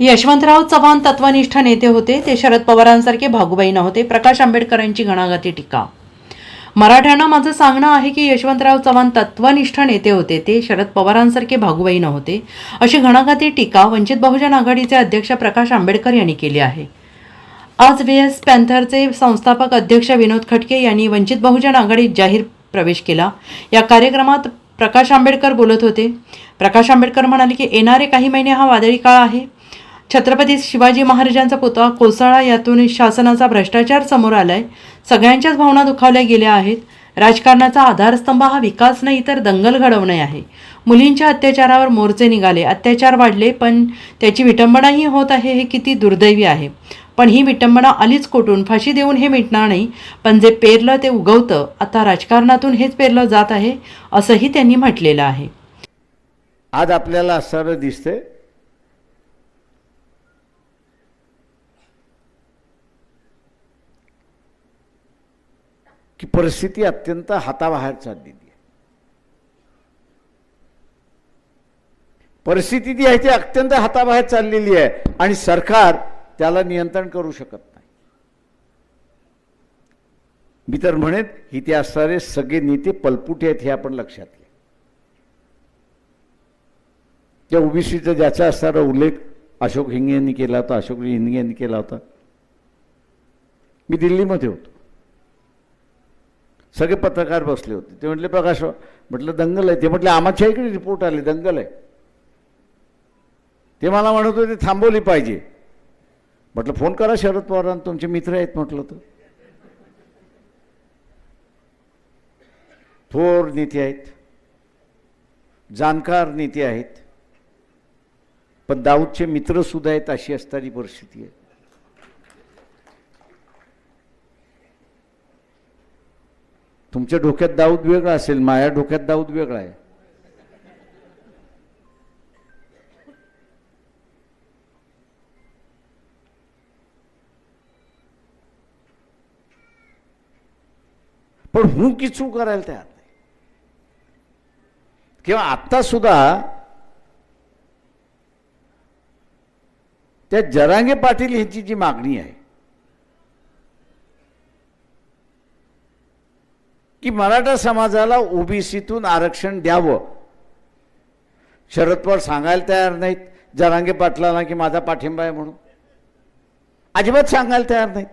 यशवंतराव चव्हाण तत्वनिष्ठ नेते होते. ते शरद पवारांसारखे भागुबाई नव्हते. प्रकाश आंबेडकरांची घणाघाती टीका. मराठ्यांना माझं सांगणं आहे की यशवंतराव चव्हाण तत्वनिष्ठ नेते होते. ते शरद पवारांसारखे भागुबाई नव्हते. अशी घणाघाती टीका वंचित बहुजन आघाडीचे अध्यक्ष प्रकाश आंबेडकर यांनी केली आहे. आज व्ही एस पॅन्थरचे संस्थापक अध्यक्ष विनोद खटके यांनी वंचित बहुजन आघाडीत जाहीर प्रवेश केला. या कार्यक्रमात प्रकाश आंबेडकर बोलत होते. प्रकाश आंबेडकर म्हणाले की येणारे काही महिने हा वादळी काळ आहे. छत्रपती शिवाजी महाराजांचा पुतळा कोसळा यातून शासनाचा भ्रष्टाचार समोर आलाय. सगळ्यांच्याच भावना दुखावल्या गेल्या आहेत. राजकारणाचा आधारस्तंभ हा विकास नाही तर दंगल घडवणे आहे. मुलींच्या अत्याचारावर मोर्चे निघाले. अत्याचार वाढले पण त्याची विटंबनाही होत आहे हे किती दुर्दैवी आहे. पण ही विटंबना आलीच कोटून फाशी देऊन हे मिटणार नाही पण जे पेरलं ते उगवतं. आता राजकारणातून हेच पेरलं जात आहे असंही त्यांनी म्हटलेलं आहे. आज आपल्याला असं दिसतंय की परिस्थिती अत्यंत हाताबाहेर चाललेली आहे. परिस्थिती जी आहे ती अत्यंत हाताबाहेर चाललेली आहे आणि सरकार त्याला नियंत्रण करू शकत नाही. मी तर म्हणेन इथे असणारे सगळे नेते पलपुटे आहेत हे आपण लक्षात घ्या. त्या ओबीसीचा ज्याचा असणारा उल्लेख अशोक हिंगे यांनी केला होता अशोक हिंगे यांनी केला होता. मी दिल्लीमध्ये होतो. सगळे पत्रकार बसले होते. ते म्हटले प्रकाश म्हटलं दंगल आहे. ते म्हटले आमच्या इकडे रिपोर्ट आले दंगल आहे. ते मला म्हणत होते थांबवली पाहिजे. म्हटलं फोन करा शरद पवारांना तुमचे मित्र आहेत म्हटलं तर. थोर नेते आहेत. जाणकार नेते आहेत. पण दाऊदचे मित्रसुद्धा आहेत अशी असणारी परिस्थिती आहे. तुमच्या डोक्यात दाऊद वेगळा असेल माझ्या डोक्यात दाऊद वेगळा आहे. पण हू की चू करायला तयार नाही. किंवा आत्ता सुद्धा त्या जरांगे पाटील यांची जी मागणी आहे की मराठा समाजाला ओबीसीतून आरक्षण द्यावं. शरद पवार सांगायला तयार नाहीत जरांगे पाटलांना की माझा पाठिंबा आहे म्हणून. अजिबात सांगायला तयार नाहीत.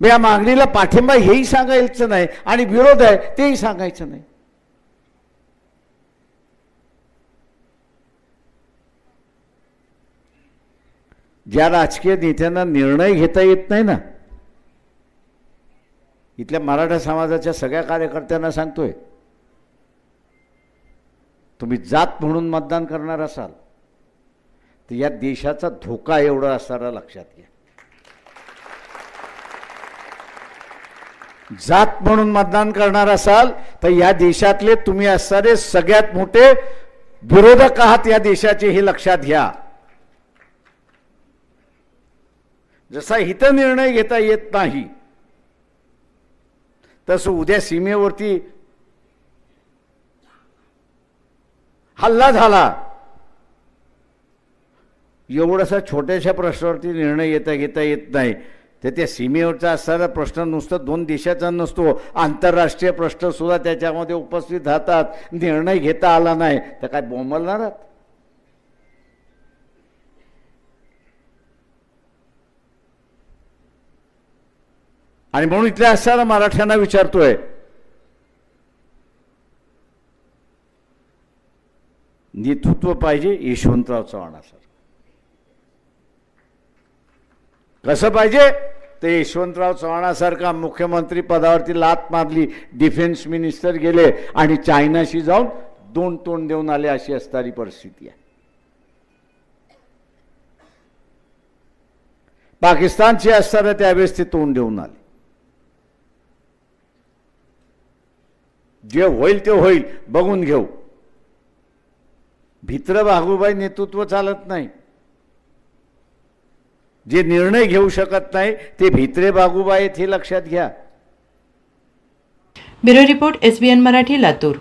मी या मागणीला पाठिंबा हेही सांगायचं नाही आणि विरोध आहे तेही सांगायचं नाही. ज्या राजकीय नेत्यांना निर्णय घेता येत नाही ना इथल्या मराठा समाजाच्या सगळ्या कार्यकर्त्यांना सांगतोय. तुम्ही जात म्हणून मतदान करणार असाल तर या देशाचा धोका एवढा असणारा लक्षात घ्या. जात म्हणून मतदान करणार असाल तर या देशातले तुम्ही असणारे सगळ्यात मोठे विरोधक आहात या देशाचे हे लक्षात घ्या. जसा हित निर्णय घेता येत नाही तसं उद्या सीमेवरती हल्ला झाला. एवढासा छोट्याशा प्रश्नावरती निर्णय येता घेता येत नाही. तर त्या सीमेवरचा असणारा प्रश्न नुसतं दोन देशाचा नसतो. आंतरराष्ट्रीय प्रश्नसुद्धा त्याच्यामध्ये उपस्थित राहतात. निर्णय घेता आला नाही. तर काय बोंबलणार आहात? आणि म्हणून इथल्या असणाऱ्या मराठ्यांना विचारतोय. नेतृत्व पाहिजे यशवंतराव चव्हाणासारखं. कसं पाहिजे? ते यशवंतराव चव्हाणासारखा मुख्यमंत्री पदावरती लात मारली डिफेन्स मिनिस्टर गेले आणि चायनाशी जाऊन दोन तोंड देऊन आले अशी असणारी परिस्थिती आहे. पाकिस्तानची असताना त्यावेळेस ते तोंड देऊन आले. जे होईल ते होईल बघून घेऊ. भित्र भागूबाई नेतृत्व चालत नाही. जे निर्णय घेऊ शकत नाही ते भित्रे बागुबाई आहेत हे लक्षात घ्या. Bureau report SBN Marathi Latur.